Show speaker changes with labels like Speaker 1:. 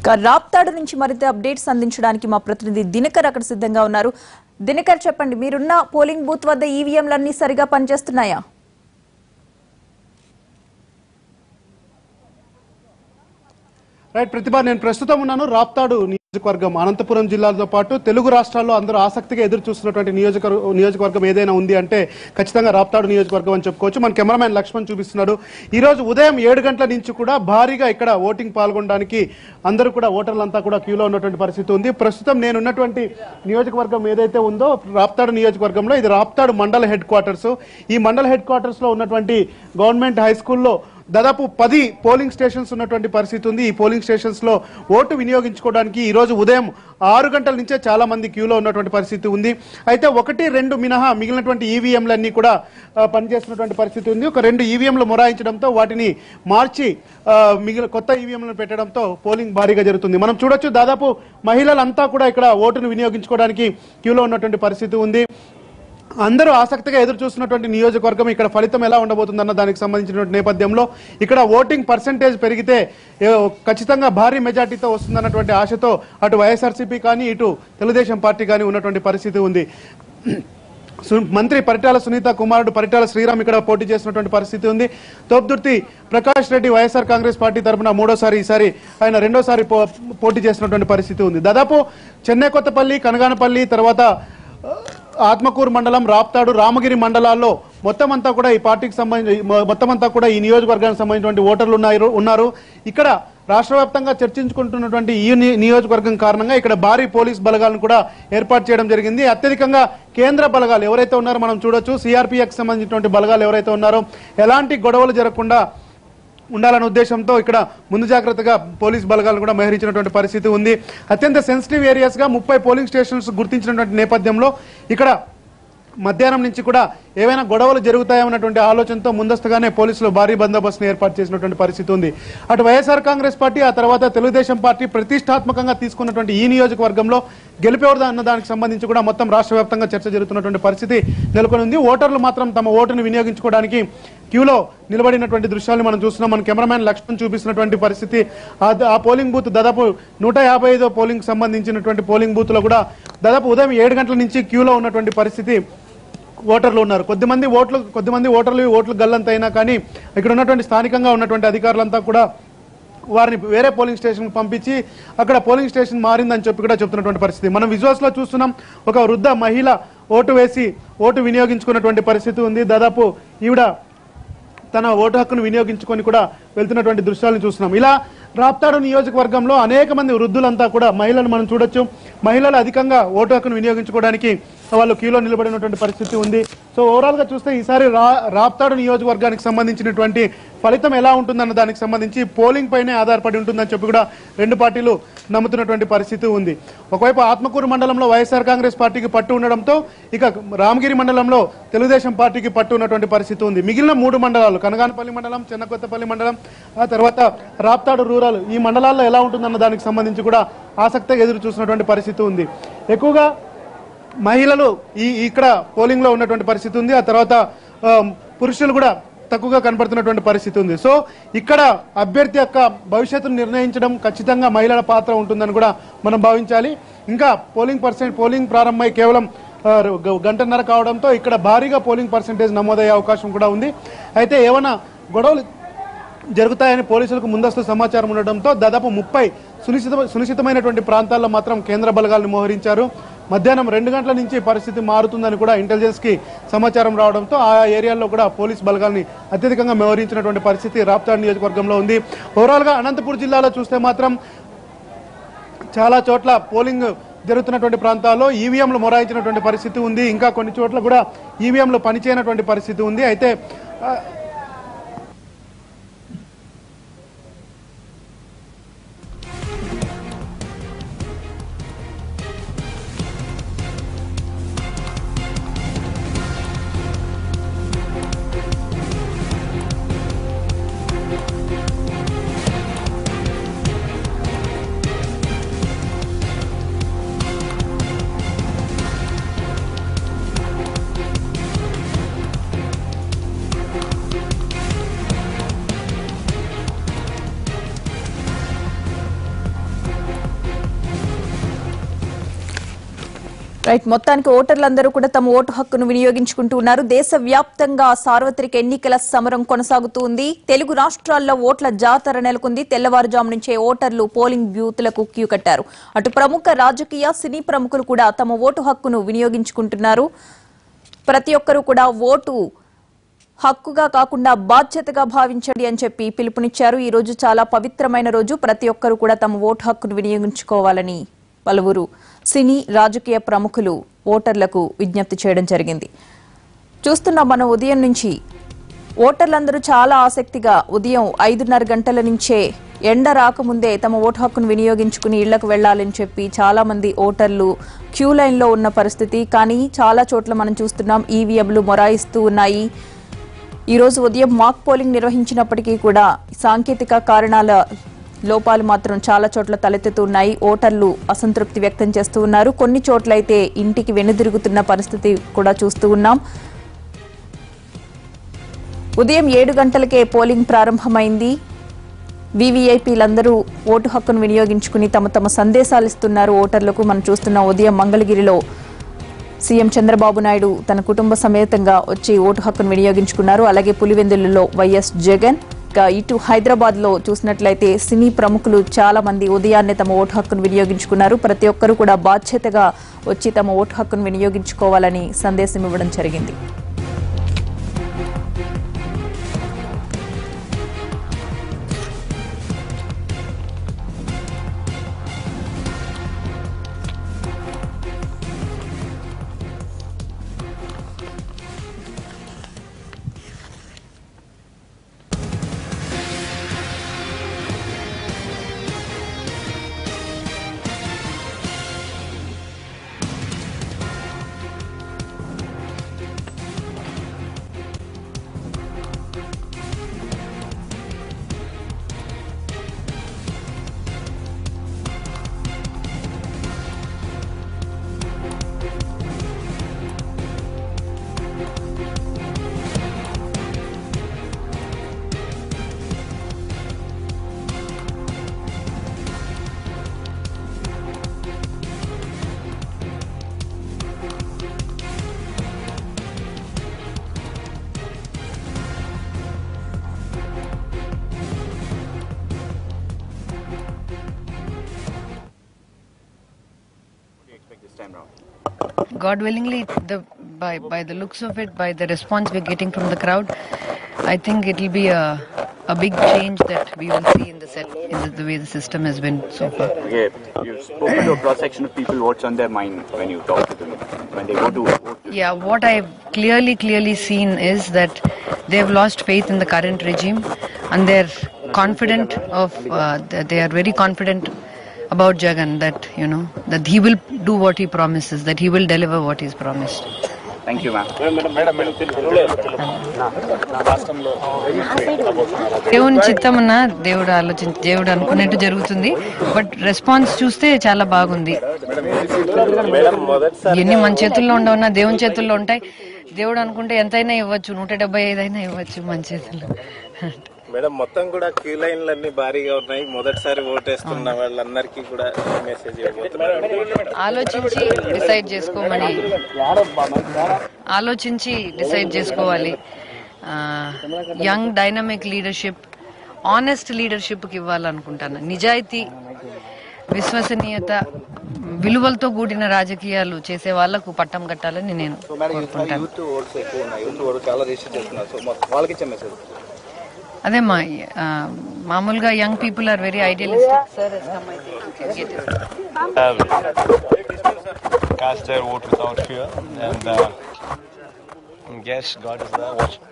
Speaker 1: ఇక రాప్తాడు నుంచి మరింత అప్డేట్స్ అందించడానికి మా ప్రతినిధి దినకర్ అక్కడ సిద్ధంగా ఉన్నారు. దినకర్ చెప్పండి మీరున్న పోలింగ్ బూత్ వద్ద ఈవీఎంలన్నీ సరిగా పనిచేస్తున్నాయా?
Speaker 2: రైట్ ప్రతిభ నేను ప్రస్తుతం ఉన్నాను. రాప్తాడు నియోజకవర్గం అనంతపురం జిల్లాతో పాటు తెలుగు రాష్ట్రాల్లో అందరూ ఆసక్తిగా ఎదురు చూస్తున్నటువంటి నియోజకవర్గం నియోజకవర్గం ఏదైనా ఉంది అంటే ఖచ్చితంగా రాప్తాడు నియోజకవర్గం అని చెప్పుకోవచ్చు. మన కెమెరామ్యాన్ లక్ష్మణ్ చూపిస్తున్నాడు. ఈ రోజు ఉదయం ఏడు గంటల నుంచి కూడా భారీగా ఇక్కడ ఓటింగ్ పాల్గొనడానికి అందరూ కూడా ఓటర్లంతా కూడా క్యూలో ఉన్నటువంటి పరిస్థితి ఉంది. ప్రస్తుతం నేను ఉన్నటువంటి నియోజకవర్గం ఏదైతే ఉందో రాప్తాడు నియోజకవర్గంలో ఇది రాప్తాడు మండల హెడ్ క్వార్టర్స్. ఈ మండల హెడ్ క్వార్టర్స్లో ఉన్నటువంటి గవర్నమెంట్ హై స్కూల్లో దాదాపు పది పోలింగ్ స్టేషన్స్ ఉన్నటువంటి పరిస్థితి ఉంది. ఈ పోలింగ్ స్టేషన్స్లో ఓటు వినియోగించుకోవడానికి ఈరోజు ఉదయం ఆరు గంటల నుంచే చాలా మంది క్యూలో ఉన్నటువంటి పరిస్థితి ఉంది. అయితే ఒకటి రెండు మినహా మిగిలినటువంటి ఈవీఎంలన్నీ కూడా పనిచేస్తున్నటువంటి పరిస్థితి ఉంది. ఒక రెండు ఈవీఎంలు మొరాయించడంతో వాటిని మార్చి మిగిలిన కొత్త ఈవీఎంలను పెట్టడంతో పోలింగ్ భారీగా జరుగుతుంది. మనం చూడొచ్చు దాదాపు మహిళలంతా కూడా ఇక్కడ ఓటును వినియోగించుకోవడానికి క్యూలో ఉన్నటువంటి పరిస్థితి ఉంది. అందరూ ఆసక్తిగా ఎదురు చూస్తున్నటువంటి నియోజకవర్గం ఇక్కడ ఫలితం ఎలా ఉండబోతుందన్న దానికి సంబంధించినటువంటి నేపథ్యంలో ఇక్కడ ఓటింగ్ పర్సంటేజ్ పెరిగితే ఖచ్చితంగా భారీ మెజార్టీతో వస్తుందన్నటువంటి ఆశతో అటు వైఎస్ఆర్సీపీ కానీ ఇటు తెలుగుదేశం పార్టీ కానీ ఉన్నటువంటి పరిస్థితి ఉంది. సు- మంత్రి పరిటాల సునీత కుమారుడు పరిటాల శ్రీరామ్ ఇక్కడ పోటీ చేసినటువంటి పరిస్థితి ఉంది. తోపుదుర్తి ప్రకాష్ రెడ్డి వైఎస్ఆర్ కాంగ్రెస్ పార్టీ తరఫున మూడోసారి ఈసారి ఆయన రెండోసారి పో- పోటీ చేసినటువంటి పరిస్థితి ఉంది. దాదాపు చెన్నై కొత్తపల్లి కనగానపల్లి తర్వాత ఆత్మకూరు మండలం రాప్తాడు రామగిరి మండలాల్లో మొత్తం అంతా కూడా ఈ పార్టీకి సంబంధించి మొత్తం అంతా కూడా ఈ నియోజకవర్గానికి సంబంధించినటువంటి ఓటర్లు ఉన్నారు ఉన్నారు. ఇక్కడ రాష్ట్ర వ్యాప్తంగా చర్చించుకుంటున్నటువంటి ఈ ని- నియోజకవర్గం కారణంగా ఇక్కడ భారీ పోలీస్ బలగాలను కూడా ఏర్పాటు చేయడం జరిగింది. అత్యధికంగా కేంద్ర బలగాలు ఎవరైతే ఉన్నారో మనం చూడొచ్చు. సిఆర్పిఎఫ్ సంబంధించినటువంటి బలగాలు ఎవరైతే ఉన్నారో ఎలాంటి గొడవలు జరగకుండా ఉండాలనే ఉద్దేశంతో ఇక్కడ ముందు జాగ్రత్తగా పోలీస్ బలగాలను కూడా మోహరించినటువంటి పరిస్థితి ఉంది. అత్యంత సెన్సిటివ్ ఏరియాస్గా ముప్పై పోలింగ్ స్టేషన్స్ గుర్తించినటువంటి నేపథ్యంలో ఇక్కడ మధ్యాహ్నం నుంచి కూడా ఏవైనా గొడవలు జరుగుతాయన్నటువంటి ఆలోచనతో ముందస్తుగానే పోలీసులు భారీ బందోబస్తును ఏర్పాటు చేసినటువంటి పరిస్థితి ఉంది. అటు వైఎస్ఆర్ కాంగ్రెస్ పార్టీ ఆ తర్వాత తెలుగుదేశం పార్టీ ప్రతిష్టాత్మకంగా తీసుకున్నటువంటి ఈ నియోజకవర్గంలో గెలిపేవరదా అన్న దానికి సంబంధించి కూడా మొత్తం రాష్ట్ర వ్యాప్తంగా చర్చ జరుగుతున్నటువంటి పరిస్థితి నెలకొని ఉంది ఓటర్లు మాత్రం తమ ఓటును వినియోగించుకోవడానికి క్యూలో నిలబడినటువంటి దృశ్యాలను మనం చూస్తున్నాం. మన కెమెరామ్యాన్ లక్ష్మణ్ చూపిస్తున్నటువంటి పరిస్థితి. ఆ- పోలింగ్ బూత్ దాదాపు నూట యాభై ఐదో పోలింగ్ సంబంధించినటువంటి పోలింగ్ బూత్లో కూడా దాదాపు ఉదయం ఏడు గంటల నుంచి క్యూలో ఉన్నటువంటి పరిస్థితి ఓటర్లు ఉన్నారు. కొద్దిమంది ఓట్లు కొద్దిమంది ఓటర్లు ఓట్లు గల్లంతైనా కానీ ఇక్కడ ఉన్నటువంటి స్థానికంగా ఉన్నటువంటి అధికారులంతా కూడా వారిని వేరే పోలింగ్ స్టేషన్కి పంపించి అక్కడ పోలింగ్ స్టేషన్ మారిందని చెప్పి కూడా చెప్తున్నటువంటి పరిస్థితి. మనం విజువల్స్లో చూస్తున్నాం. ఒక వృద్ధ మహిళ ఓటు వేసి ఓటు వినియోగించుకున్నటువంటి పరిస్థితి ఉంది. దాదాపు ఈవిడ తన ఓటు హక్కును వినియోగించుకొని కూడా వెళ్తున్నటువంటి దృశ్యాలను చూస్తున్నాం. ఇలా రాప్తాడు నియోజకవర్గంలో అనేక మంది వృద్ధులంతా కూడా మహిళలు మనం చూడొచ్చు. మహిళలు అధికంగా ఓటు హక్కును వినియోగించుకోవడానికి వాళ్ళు క్యూలో నిలబడినటువంటి పరిస్థితి ఉంది. సో ఓవరాల్గా చూస్తే ఈసారి రా రాప్తాడు నియోజకవర్గానికి సంబంధించినటువంటి ఫలితం ఎలా ఉంటుందన్న దానికి సంబంధించి పోలింగ్ పైనే ఆధారపడి ఉంటుందని చెప్పి కూడా రెండు పార్టీలు నమ్ముతున్నటువంటి పరిస్థితి ఉంది. ఒకవైపు ఆత్మకూరు మండలంలో వైఎస్ఆర్ కాంగ్రెస్ పార్టీకి పట్టు ఉండడంతో ఇక రామగిరి మండలంలో తెలుగుదేశం పార్టీకి పట్టు ఉన్నటువంటి పరిస్థితి ఉంది. మిగిలిన మూడు మండలాలు కనగానపల్లి మండలం చెన్నకొత్తపల్లి మండలం ఆ తర్వాత రాప్తాడు రూరల్ ఈ మండలాల్లో ఎలా ఉంటుందన్న దానికి సంబంధించి కూడా ఆసక్తిగా ఎదురు చూసినటువంటి పరిస్థితి ఉంది. ఎక్కువగా మహిళలు ఈ ఇక్కడ పోలింగ్లో ఉన్నటువంటి పరిస్థితి ఉంది. ఆ తర్వాత పురుషులు కూడా తక్కువగా కనబడుతున్నటువంటి పరిస్థితి ఉంది. సో ఇక్కడ అభ్యర్థి యొక్క భవిష్యత్తును నిర్ణయించడం ఖచ్చితంగా మహిళల పాత్ర ఉంటుందని కూడా మనం భావించాలి. ఇంకా పోలింగ్ పర్సెంట్ పోలింగ్ ప్రారంభమై కేవలం గంటన్నర కావడంతో ఇక్కడ భారీగా పోలింగ్ పర్సెంటేజ్ నమోదయ్యే అవకాశం కూడా ఉంది. అయితే ఏమైనా గొడవలు జరుగుతాయని పోలీసులకు ముందస్తు సమాచారం ఉండడంతో దాదాపు ముప్పై సునిశ్చిత సునిశ్చితమైనటువంటి ప్రాంతాల్లో మాత్రం కేంద్ర బలగాలను మోహరించారు. మధ్యాహ్నం రెండు గంటల నుంచి పరిస్థితి మారుతుందని కూడా ఇంటెలిజెన్స్కి సమాచారం రావడంతో ఆ ఏరియాల్లో కూడా పోలీస్ బలగాల్ని అత్యధికంగా మోహరించినటువంటి పరిస్థితి రాప్తాడ్ నియోజకవర్గంలో ఉంది. ఓవరాల్గా అనంతపూర్ జిల్లాలో చూస్తే మాత్రం చాలా చోట్ల పోలింగ్ జరుగుతున్నటువంటి ప్రాంతాల్లో ఈవీఎంలు మొరాయించినటువంటి పరిస్థితి ఉంది. ఇంకా కొన్ని చోట్ల కూడా ఈవీఎంలు పనిచేయనటువంటి పరిస్థితి ఉంది. అయితే
Speaker 1: రైట్ మొత్తానికి ఓటర్లందరూ కూడా తమ ఓటు హక్కును వినియోగించుకుంటూ ఉన్నారు. దేశవ్యాప్తంగా సార్వత్రిక ఎన్నికల సమరం కొనసాగుతూ ఉంది. తెలుగు రాష్ట్రాల్లో ఓట్ల జాతర నెలకొంది. తెల్లవారుజాము నుంచే ఓటర్లు పోలింగ్ బూత్లకు క్యూ కట్టారు. అటు ప్రముఖ రాజకీయ సినీ ప్రముఖులు కూడా తమ ఓటు హక్కును వినియోగించుకుంటున్నారు. ప్రతి ఒక్కరూ కూడా ఓటు హక్కుగా కాకుండా బాధ్యతగా భావించండి అని చెప్పి పిలుపునిచ్చారు. ఈ రోజు చాలా పవిత్రమైన రోజు. ప్రతి ఒక్కరూ కూడా తమ ఓటు హక్కును వినియోగించుకోవాలని పలువురు సినీ రాజకీయ ప్రముఖులు ఓటర్లకు విజ్ఞప్తి చేయడం జరిగింది. చూస్తున్నాం మనం ఉదయం నుంచి ఓటర్లందరూ చాలా ఆసక్తిగా ఉదయం ఐదున్నర గంటల నుంచే ఎండ రాకముందే తమ ఓటు హక్కును వినియోగించుకుని ఇళ్ళకు వెళ్ళాలని చెప్పి చాలా మంది ఓటర్లు క్యూ లైన్లో ఉన్న పరిస్థితి. కానీ చాలా చోట్ల మనం చూస్తున్నాం ఈవీఎంలు మొరాయిస్తూ ఉన్నాయి. ఈరోజు ఉదయం మాక్ పోలింగ్ నిర్వహించినప్పటికీ కూడా సాంకేతిక కారణాల లోపాలు మాత్రం చాలా చోట్ల తలెత్తుతున్నాయి. ఓటర్లు అసంతృప్తి వ్యక్తం చేస్తూ ఉన్నారు. కొన్ని చోట్లయితే ఇంటికి వెనుదిరుగుతున్న పరిస్థితి కూడా చూస్తూ ఉన్నాం. ఉదయం ఏడు గంటలకే పోలింగ్ ప్రారంభమైంది. వీవీఐపీలందరూ ఓటు హక్కును వినియోగించుకుని తమ తమ సందేశాలు ఇస్తున్నారు. ఓటర్లకు మనం చూస్తున్న ఉదయం మంగళగిరిలో సీఎం చంద్రబాబు నాయుడు తన కుటుంబ సమేతంగా వచ్చి ఓటు హక్కును వినియోగించుకున్నారు. అలాగే పులివెందులలో వైఎస్ జగన్ ఇటు హైదరాబాద్లో చూసినట్లయితే సినీ ప్రముఖులు చాలా మంది ఉదయాన్నే తమ ఓటు హక్కును వినియోగించుకున్నారు. ప్రతి ఒక్కరూ కూడా బాధ్యతగా వచ్చి తమ ఓటు హక్కును వినియోగించుకోవాలని సందేశం ఇవ్వడం జరిగింది.
Speaker 3: God willingly, the by by the looks of it, by the response we're getting from the crowd, I think it'll be a a big change that we will see in the set in the, the way the system has been so far.
Speaker 4: Okay, you've spoken to a cross section of people. What's on their mind when you talk to them when they go to vote?
Speaker 3: Yeah, what I've clearly clearly seen is that they've lost faith in the current regime, and they're confident of uh, they are very confident about Jagan that you know that he will do what he promises, that he will deliver what he's promised.
Speaker 4: Thank you, ma'am.
Speaker 3: దేవుని చిత్తం అన్న దేవుడు ఆలోచించి దేవుడు అనుకున్నట్టు జరుగుతుంది. But response చూస్తే చాలా బాగుంది. ఎన్ని మన చేతుల్లో ఉండవున్నా దేవుని చేతుల్లో ఉంటాయి. దేవుడు అనుకుంటే ఎంతైనా ఇవ్వచ్చు నూట డెబ్బై ఐదు అయినా ఇవ్వచ్చు మన చేతుల్లో.
Speaker 5: మేడం మొత్తం కూడా క్యూ లైన్లు అన్ని భారీగా ఉన్నాయి. మొదటిసారి ఓటేస్తున్న వాళ్ళందరికీ కూడా మెసేజ్
Speaker 3: ఆలోచించి డిసైడ్ చేసుకోమని. ఆలోచించి డిసైడ్ చేసుకోవాలి. యంగ్ డైనమిక్ లీడర్షిప్ ఆనెస్ట్ లీడర్షిప్కి ఇవ్వాలనుకుంటాను. నిజాయితీ విశ్వసనీయత విలువలతో కూడిన రాజకీయాలు చేసే వాళ్ళకు పట్టం కట్టాలని నేను కోరుకుంటాను. అదే మా ఆ, మామూలుగా young people are very idealistic sir
Speaker 6: cast their vote without fear and uh, yes god is there watching